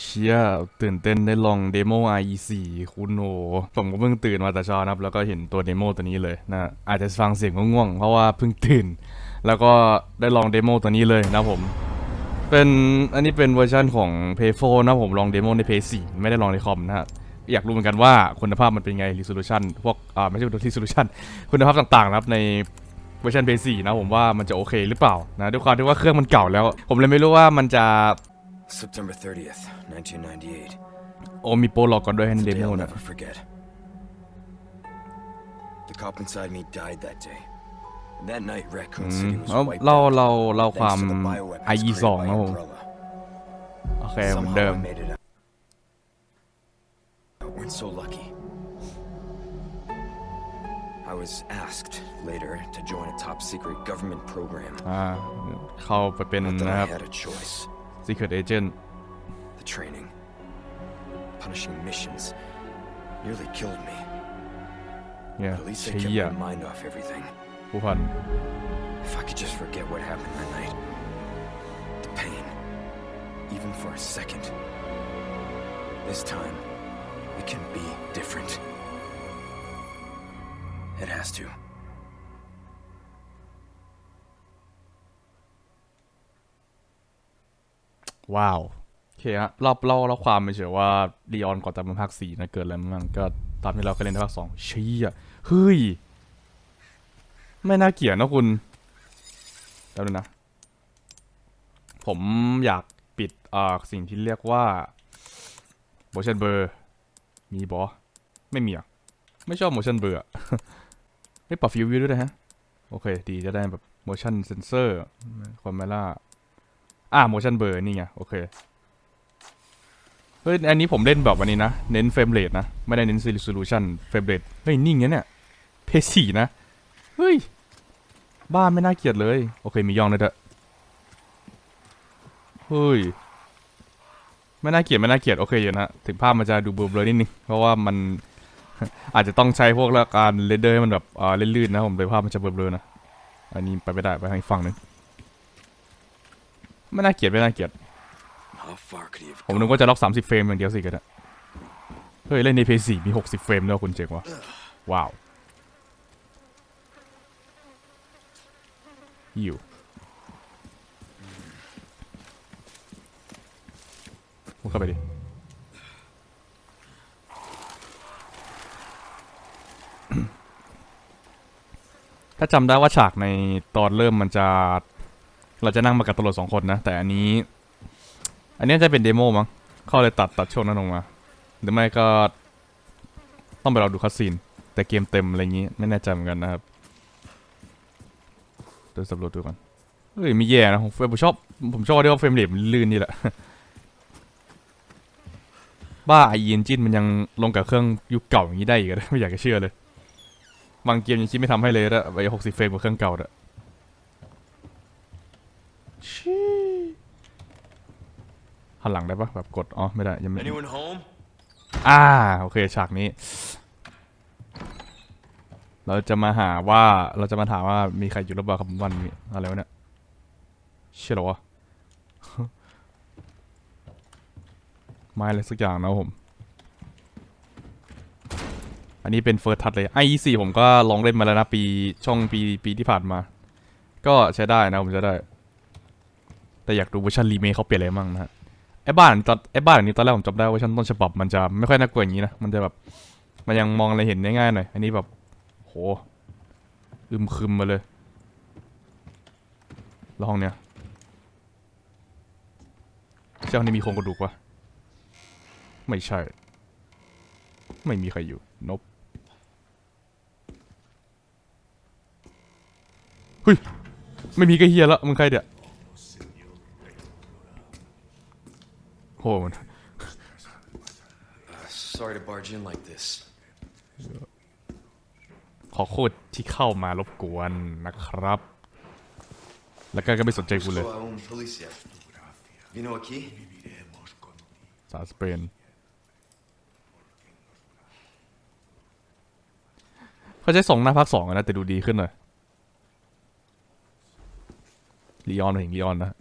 เชียตื่นเต้นได้ลองเดโม IE4 คุณโอผมก็เพิ่งตื่นมาแต่เช้านะครับ แล้วก็เห็นตัวเดโมตัวนี้เลยนะอาจจะฟังเสียงง่วงๆเพราะว่าเพิ่งตื่น แล้วก็ได้ลองเดโมตัวนี้เลยนะผมเป็นอันนี้เป็นเวอร์ชันของ p a y 4นะผมลองเดโมใน p a y 4ไม่ได้ลองในคอมนะฮะอยากรู้เหมือนกันว่าคุณภาพมันเป็นไง resolution พวกอ่าไม่ใช่ resolution คุณภาพต่างๆนะครับในเวอร์ชัน p a y 4นะผมว่ามันจะโอเคหรือเปล่านะด้วยความที่ว่าเครื่องมันเก่าแล้ว ผมเลยไม่รู้ว่ามันจะ September 30th, 1998. โอมีโปรหลอกก่อนด้วยให้ใน It's เด a day โม I'll นะ never forget. The cop inside me died that day. And that night, Raccoon อืม City was เอา wiped เรา out. เราเราความ thanks to the bioweapons IE2 created by นะผม Umbrella. โอเคเหมือนเดิม Somehow I made it out. I weren't so lucky. I was asked later to join a top secret government program. อ่าเข้าไปเป็น Not that นะครับ I had a choice. Secret agent. The training, punishing missions, nearly killed me. Yeah, but at least I kept my mind off everything. Wuhan. If I could just forget what happened that night, the pain, even for a second. This time, it can be different. It has to. ว้าวโอเคฮะรอบเล่าเล่าความไปเฉยว่าลีออนก่อนจะมาภาคสี่นะเกิดอะไรมาบ้างก็ตามที่เราเคยเล่นในภาคสองเชี่ยเฮ้ย ไม่น่าเกลียดนะคุณแล้วดูนะ ผมอยากปิดอ่าสิ่งที่เรียกว่า motion blur มีบอไม่มีอะ ไม่ชอบ motion blur อะไม่ปรับฟิววิวด้วยนะฮะ โอเค ดีจะได้แบบ motion sensor คอมเมล่า อ่า motion blur นี่ไง โอเค เฮ้ย อันนี้ผมเล่นแบบวันนี้นะ เน้นเฟรมเรทนะ ไม่ได้เน้น resolution เฟรมเรทเฮ้ย นิ่งนะเนี่ย เพสี่นะ เฮ้ย บ้านไม่น่าเกลียดเลย โอเค มีย่องเลยเด้อเฮ้ย ไม่น่าเกลียดไม่น่าเกลียด โอเคอยู่นะ ถึงภาพมันจะดูเบลอๆนิดนึง เพราะว่ามันอาจจะต้องใช้พวกละการเรนเดอร์ให้มันแบบอ่าลื่นๆนะผมเลยภาพมันจะเบลอๆนะ อันนี้ไปไม่ได้ไปทางอีกฝั่งนึง ไม่น่าเกลียดไม่น่าเกลียด How far could he have ผมนึกว่าจะล็อก30เฟรมอย่างเดียวสิก็ได้เฮ้ย เล่นใน PS4 มี 60 เฟรมด้วยคุณเจ๋งวะว้าวอยู่มุดเข้าไปดิถ้าจำได้ว่าฉากในตอนเริ่มมันจะ เราจะนั่งมากับตำรวจสองคนนะ แต่อันนี้ อันนี้จะเป็นเดโมมั้งเขาเลยตัดตัดช่วงนั้นลงมา หรือไม่ก็ต้องไปรอดูคัสซีน แต่เกมเต็มอะไรอย่างนี้ ไม่แน่ใจเหมือนกันนะครับเดินสำรวจดูก่อนเฮ้ยมีแย่นะผมผมชอบผมชอบที่ว่าเฟรมเรทมันลื่นนี่แหละบ้าไอเอ็นจินมันยังลงกับเครื่องยุคเก่าอย่างนี้ได้อีกไม่อยากจะเชื่อเลย บางเกมยังคิดไม่ทำให้เลยละไปหกสิบเฟรมกับเครื่องเก่าอะ ชี้หันหลังได้ปะแบบกด อ๋อ ไม่ได้ ยังไม่ Anyone home? อ่า โอเค ฉากนี้ เราจะมาหาว่า เราจะมาถามว่ามีใครอยู่หรือเปล่าครับวันนี้อะไรวะเนี่ย เชื่อเหรอวะ ไม่อะไรสักอย่างนะผม อันนี้เป็นเฟิร์สทัชเลย i4 ผมก็ลองเล่นมาแล้วนะ ปีช่องปีปีที่ผ่านมา ก็ใช้ได้นะผมใช้ได้ แต่อยากดูเวอร์ชันรีเมคเขาเปลี่ยนอะไรบ้างนะฮะไอ้บ้านตอนไอ้บ้านอันนี้ตอนแรกผมจำได้ว่าเวอร์ชันต้นฉบับมันจะไม่ค่อยน่ากลัวอย่างนี้นะมันจะแบบมันยังมองอะไรเห็นได้ง่ายหน่อยอันนี้แบบโหอึมครึมมาเลยแล้วห้องเนี้ยเจ้าห้องนี้มีโครงกระดูกวะไม่ใช่ ไม่มีใครอยู่นบเฮ้ยไม่มีก็เฮียละมึงใครเดี๋ย โห Sorry to barge in like this. ขอโคตรที่เข้ามารบกวนนะครับ แล้วก็ก็ไม่สนใจกูเลย So, um, Policia. You know a key? สาสเปนเขาใช้ส่งหน้าภาคสองอะนะ แต่ดูดีขึ้นหน่อยลีออนเห็นลีออนนะ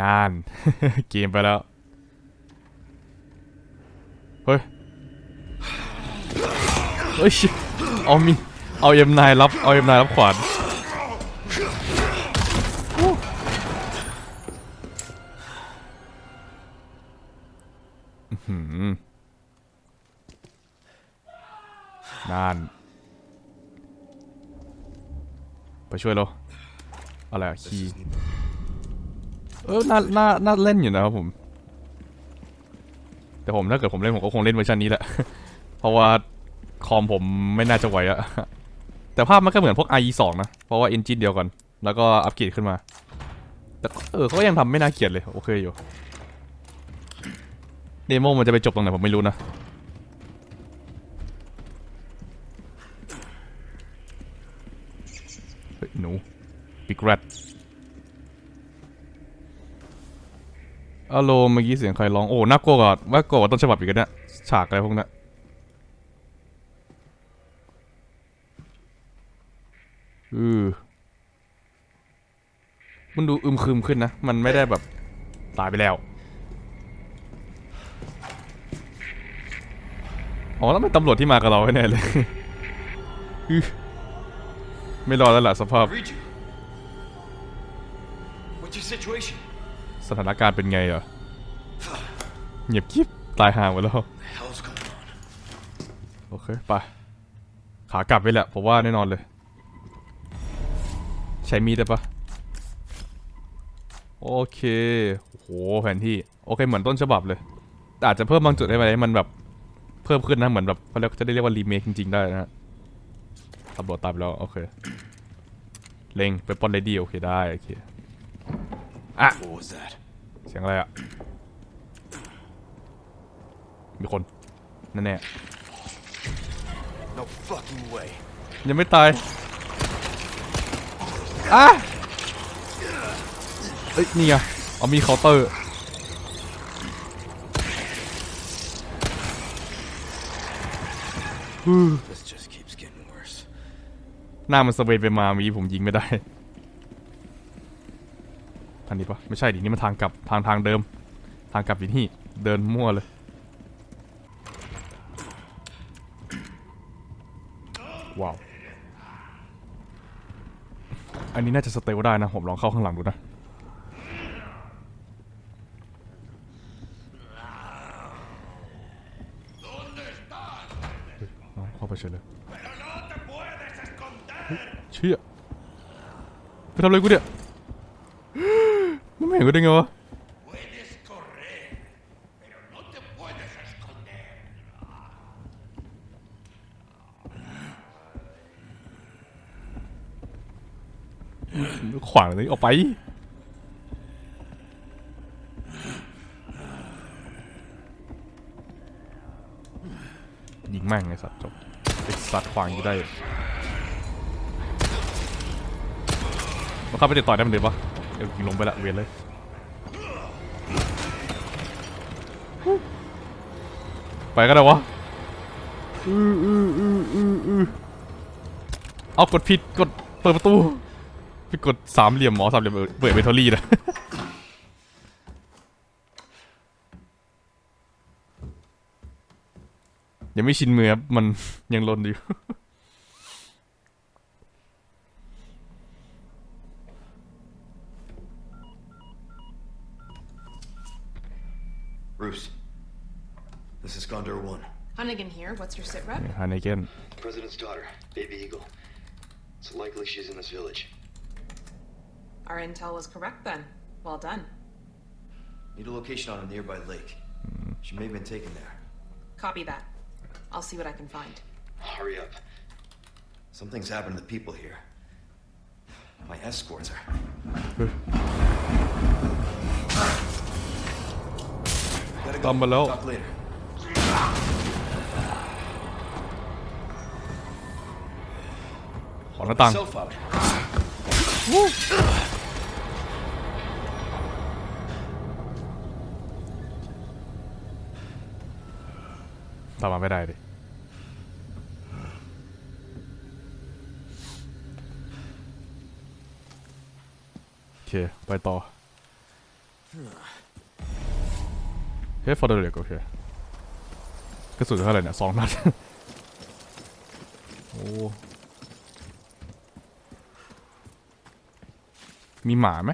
นานเกมไปแล้ว เฮ้ย เฮ้ย เอามี เอาเอ็มนายรับ เอาเอ็มนายรับขวานนาน ไปช่วยเราอะไรอะคีย์ เออน่าน่าน่าเล่นอยู่นะครับผม แต่ผมถ้าเกิดผมเล่นผมก็คงเล่นเวอร์ชันนี้แหละ เพราะว่าคอมผมไม่น่าจะไหวอะแต่ภาพมันก็เหมือนพวก IE 2นะ เพราะว่าเอนจินเดียวกัน แล้วก็อัปเกรดขึ้นมา แต่เออเขาก็ยังทำไม่น่าเกลียดเลย โอเคอยู่ เดโมมันจะไปจบตรงไหนผมไม่รู้นะหนูบิ๊กแรด อโลเมื่อกี้เสียงใครร้องโอ้น่ากลัวกว่าว่ากลัวกว่าต้นฉบับอีกอะเนี่ยฉากอะไรพวกนั้นอือมันดูอึมครึมขึ้นนะ มันไม่ได้แบบตายไปแล้ว อ๋อแล้วเป็นตำรวจที่มากับเราแน่เลย ไม่รอดแล้วล่ะสภาพ What's your situation? สถานการณ์เป็นไงเหรอเงียบกิ๊บตายห่างหมดแล้ว The hell's going on? โอเค ไป ขากลับไปแหละผมว่าแน่นอนเลย ใช้มีดได้ปะโอเค โอ้โห แผนที่ โอเค เหมือนต้นฉบับเลยแต่อาจจะเพิ่มบางจุดให้มันให้มันแบบ เพิ่มขึ้นนะ เหมือนแบบเขาเรียกจะได้เรียกว่ารีเมคจริง ๆ ได้นะฮะตำรวจตามไปแล้ว โอเค เล็งไปปอนเลดี้โอเคได้ โอเค อะ What was that? เสียงอะไรอะ มีคนแน่ No fucking way. ๆยังไม่ตายอะเอ้ยนี่ไงเอามีเคาน์เตอร์ This just keeps getting worse. หน้ามันสเวย์ไปมาเมีผมยิงไม่ได้ ทางนี้ปะไม่ใช่ดินี่มันทางกลับทางทางเดิม ทางกลับอยู่นี่เดินมั่วเลย ว้าว อันนี้น่าจะสเตลได้นะผมลองเข้าข้างหลังดูนะเฮ้ยน้องเข้าไปเฉยเลยเชี่ยไปทำอะไรกูเนี่ย กูได้ไงวะ Puedes correr, pero no te puedes esconder. ขวางเลยออกไปยิงแม่งไอ้สัตว์จบไอ้สัตว์ขวางอยู่ได้มันเข้าไปติดต่อได้มันเดือปะเดี๋ยวยิงลงไปละเวียนเลย ไปก็ได้วะอืออืออืออืออือเอากดผิดกดเปิดประตูไปกดสามเหลี่ยมหมอสามเหลี่ยมเออเปิดเบทอรี่นะยังไม่ชินมือครับมันยังลนอยู่ Bruce, This is Gondor 1. Hunnigan here. What's your sit rep? Hunnigan. President's daughter, Baby Eagle. It's likely she's in this village. Our intel was correct then. Well done. Need a location on a nearby lake. Hmm. She may have been taken there. Copy that. I'll see what I can find. Hurry up. Something's happened to the people here. My escorts are. Gotta go. Down below. Talk later. ขอหน้าต่าง Self out. ตามมาไม่ได้ดิโอเค ไปต่อเฮ้ยฟอร์เดอร์เล็กโอเค กระสุนเท่าไหร่เนี่ยสองนัด โอ้ มีหมาไหม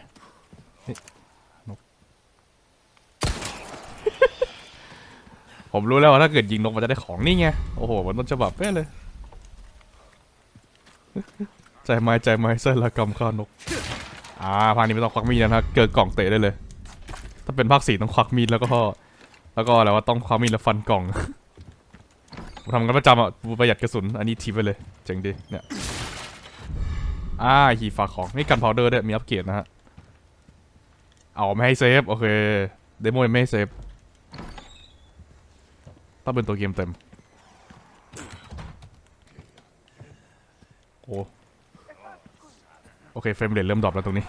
นก ผมรู้แล้วว่าถ้าเกิดยิงนกมันจะได้ของนี่ไง โอ้โหมันต้นฉบับเป๊ะเลย ใจไม้ใจไม้เส้นละกำข้านก อ่าภาคนี้ไม่ต้องควักมีดนะครับ เกิดกล่องเตะได้เลย ถ้าเป็นภาคสี่ต้องควักมีดแล้วก็ แล้วก็อะไรว่าต้องควักมีดแล้วฟันกล่อง ผมทำกันประจำอะประหยัดกระสุน อันนี้ทีไปเลย เจ๋งดี เนี่ย อ่าหีฝากของ นี่กันพาวเดอร์ด้วยมีอัปเกรดนะฮะ เอาไม่ให้เซฟ โอเค เดโมยังไม่ให้เซฟ ต้องเป็นตัวเกมเต็ม โอ้โอเค เฟรมเรทเริ่มดรอปแล้วตรงนี้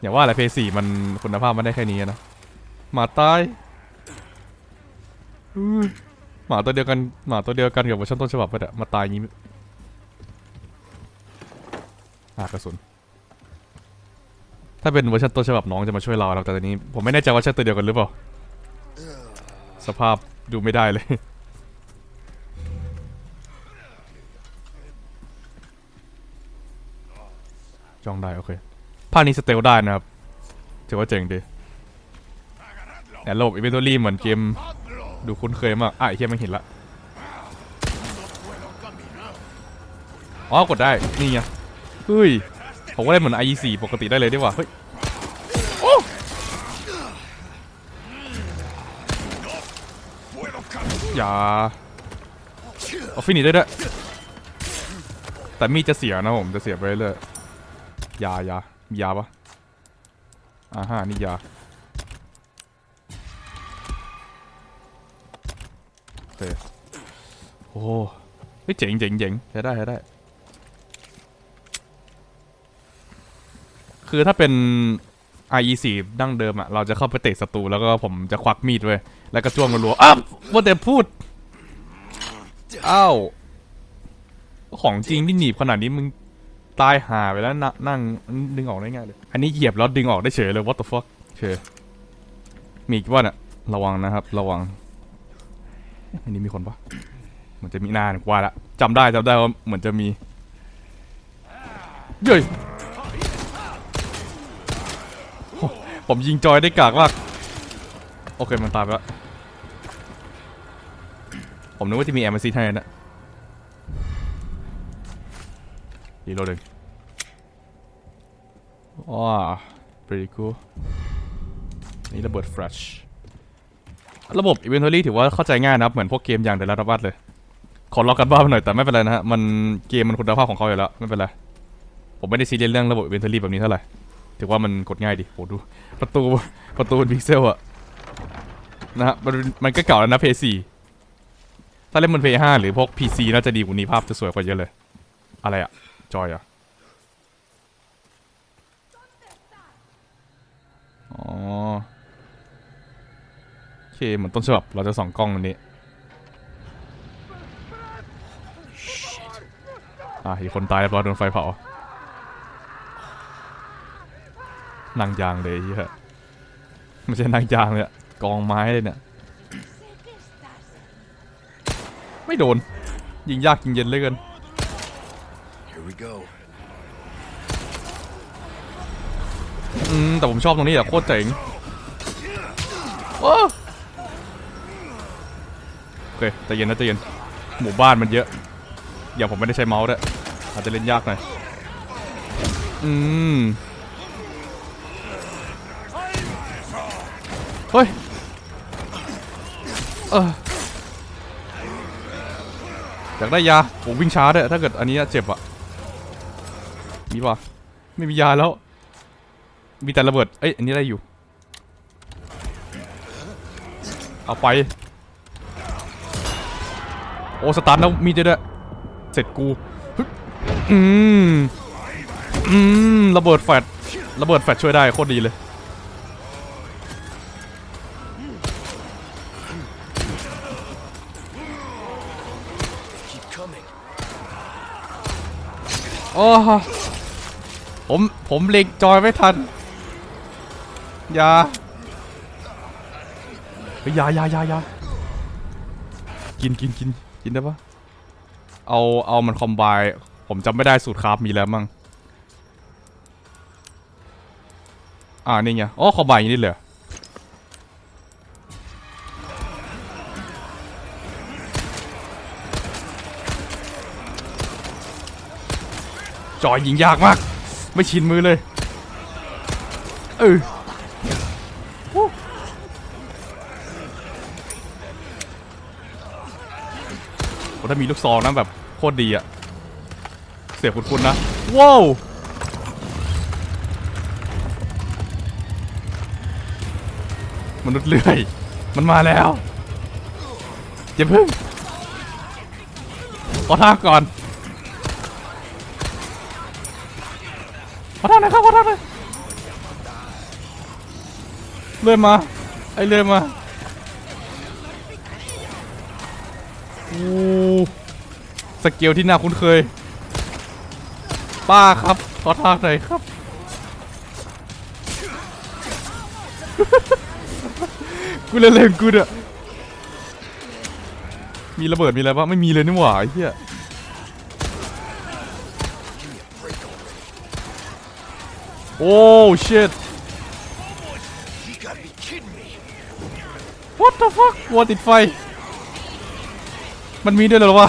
อย่าว่าอะไรเพย์สี่มันคุณภาพมันได้แค่นี้นะหมาตาย หมาตัวเดียวกันหมาตัวเดียวกันกับเวอร์ชันต้นฉบับไปอะมาตายงี้อากระสุน ถ้าเป็นเวอร์ชันต้นฉบับน้องจะมาช่วยเราแล้วแต่ตอนนี้ผมไม่แน่ใจว่าใช่ตัวเดียวกันหรือเปล่า สภาพดูไม่ได้เลยจองได้โอเคภาคนี้สเตลได้นะครับถือว่าเจ๋งดีแต่ระบบอินเวนทอรี่เหมือนเกม ดูคุ้นเคยมากอะไอ้เฮียไม่เห็นละอ๋อกดได้ นี่ไงเฮ้ยผมก็ได้เหมือน IE4 ปกติได้เลยดีกว่าเฮ้ยโอ้อย่าเอาฟินิชได้ด้วยแต่มีดจะเสียนะผม จะเสียไปเรื่อยยายามียาปะอ่าฮะนี่ยา เคโอ้เฮ้ยเจ๋งเจ๋งเจ๋งใช้ได้ใช้ได้ คือถ้าเป็น IE4 ดั้งเดิมอะเราจะเข้าไปเตะศัตรูแล้วก็ผมจะควักมีดไว้ยแล้วก็จ้วงรัวอ้าวว่าแต่พูดอ้าวของจริงที่หนีบขนาดนี้มึงตายหาไปแล้วน,นั่งดึงออกได้ง่ายเลย อันนี้เหยียบแล้วดึงออกได้เฉยเลย what the fuck เฉยมีอีกว่าน่ะระวังนะครับ ระวัง อันนี้มีคนปะเหมือนจะมีนานกว่าละจำได้จำได้ว่าเหมือนจะมีเย้ยผมยิงจอยได้กากมากโอเคมันตายไปแล้วผมนึกว่าจะมีแอมซีให้นะรีโหลดเองว้า pretty cool นี่ระเบิด flash ระบบ inventory ถือว่าเข้าใจง่ายนะครับ เหมือนพวกเกมอย่างเดลัสบัสเลย ขอล็อกกันบ้านไปหน่อยแต่ไม่เป็นไรนะฮะ มันเกมมันคุณภาพของเขาอยู่แล้ว ไม่เป็นไร ผมไม่ได้ซีเรียสเรื่องระบบ inventory แบบนี้เท่าไหร่ ถือว่ามันกดง่ายดีโหดู ประตูประตูเป็นพิกเซลอะนะฮะมันมันก็เก่าแล้วนะ p 4ถ้าเล่นบน PS5 หรือพวก PC น่าจะดีกว่านี้ภาพจะสวยกว่าเยอะเลย อะไรอะจอยอะอ๋อ เคเหมือนต้นฉบับเราจะส่องกล้องอันนี้อะอีกคนตายแล้วโดนไฟเผานั่งยางเลยไอ้เฮียไม่ใช่นั่งยางเลยอะกองไม้เลยเนี่ย ไม่โดน ยิงยากยิงเย็นเหลยเกิน Here we go. อืมแต่ผมชอบตรงนี้อะโคตรเจ๋งว้าวโอ เคใจเย็นนะใจเย็น หมู่บ้านมันเยอะ อย่างผมไม่ได้ใช้เมาส์ด้วยอาจจะเล่นยากหน่อย อืม เฮ้ย เอออยากได้ยาผมวิ่งช้าด้วยถ้าเกิดอันนี้เจ็บอะมีปะไม่มียาแล้ว มีแต่ระเบิด เอ้ย อันนี้ได้อยู่ เอาไป โอ้สตาร์ทแล้วมีดด้วยเสร็จกูฮึบอืมอืมระเบิดแฟลชระเบิดแฟลชช่วยได้โคตรดีเลย Keep coming. โอ้ผมผมเล็งจอยไม่ทันอย่าเฮ้ยอยาอยาอยาอยากินกินกิน กินได้ปะเอาเอามันคอมไบผมจำไม่ได้สูตรคราฟมีแล้วมั้งอ่านี่ไงอ๋อคอมไบอย่างนี้เลยจอยยิงยากมาก ไม่ชินมือเลยเออ ถ้ามีลูกซองนะแบบโคตรดีอะเสียบคุณๆนะ ว้าวมนุษย์เลื่อย มันมาแล้วอย่าพิ่งขอทาก่อนขอทาหน่อยครับขอทาหน่อยเลื่อยมา ไอเลื่อยมาโอ้ สเกลที่น่าคุ้นเคย ป้าครับ ขอทางหน่อยครับ กูเล่นๆกูเนี่ยมีระเบิดมีอะไรบ้างไม่มีเลยนี่หว่าไอ้เหี้ยโอ้ shit what the fuck วัวติดไฟ มันมีด้วยเหรอวะ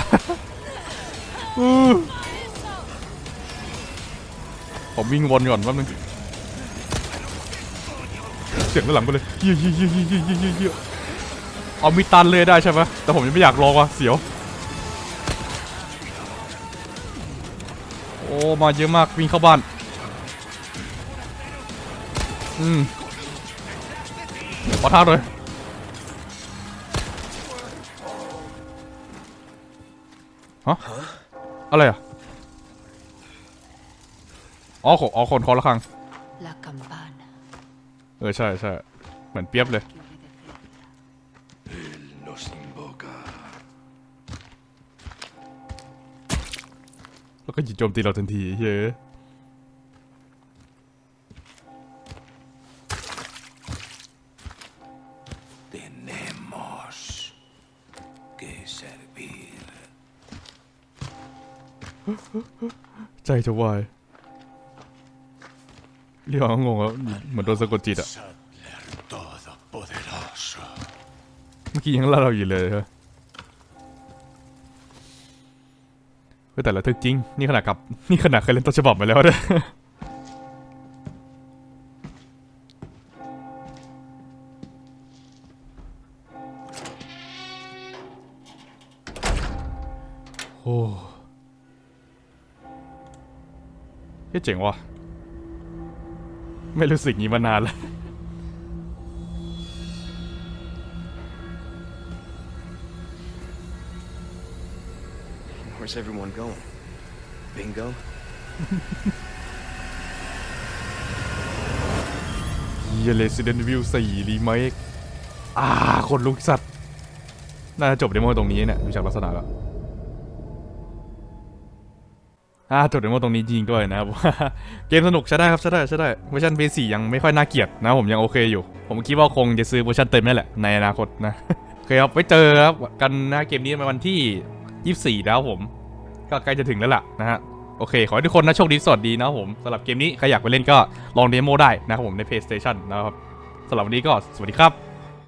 ผมวิ่งวนก่อนแป๊บนึงเสียงด้านหลังไปเลยเยี่ยเยี่ยเยี่ยเยี่ยเยี่ยเยี่ยเอามีตันเลยได้ใช่ไหมแต่ผมยังไม่อยากลองว่ะเสียวโอ้มาเยอะมากวิ่งเข้าบ้านอืมขอทาเลยฮะอะไรอะ อ๋อขออ๋อคนคอละครัง La campana เออใช่ใช่เหมือนเปียบเลย Los invoca. แล้วก็หยุดโจมตีเราทันทีเฮ้ย Tenemos que servir. ใจจะวายเรียกว่างงแล้วเหมือนโดนสะกดจิตอะเมื่อกี้ยังเล่าเราอยู่เลยฮะเฮ้ยแต่ละทึกจริง นี่ขนาดกับ นี่ขนาดเคยเล่นต้นฉบับมาแล้วเด้อโอ้เฮ้ยเจ๋งว่ะ ไม่รู้สึกงี้มานานแล้ว Where's everyone going? Bingo? เย Resident Evil 4 Remake อ่าคนลุกสัตว์ น่าจะจบเดโมตรงนี้เนี่ยดูจากลักษณะแล้ว อ่าจบเดโมตรงนี้จริงด้วยนะครับเกมสนุกใช้ได้ครับใช้ได้ใช้ได้เวอร์ชัน PS4 ยังไม่ค่อยน่าเกลียดนะผมยังโอเคอยู่ ผมคิดว่าคงจะซื้อเวอร์ชันเต็มนี่แหละในอนาคตนะโอเคครับไว้เจอครับกันนะเกมนี้ในวันที่ 24 แล้วผม ก็ใกล้จะถึงแล้วล่ะนะฮะโอเค ขอให้ทุกคนนะโชคดีสวัสดีนะผมสำหรับเกมนี้ใครอยากไปเล่นก็ลองเดโมได้นะครับผมใน PlayStation นะครับสำหรับวันนี้ก็สวัสดีครับ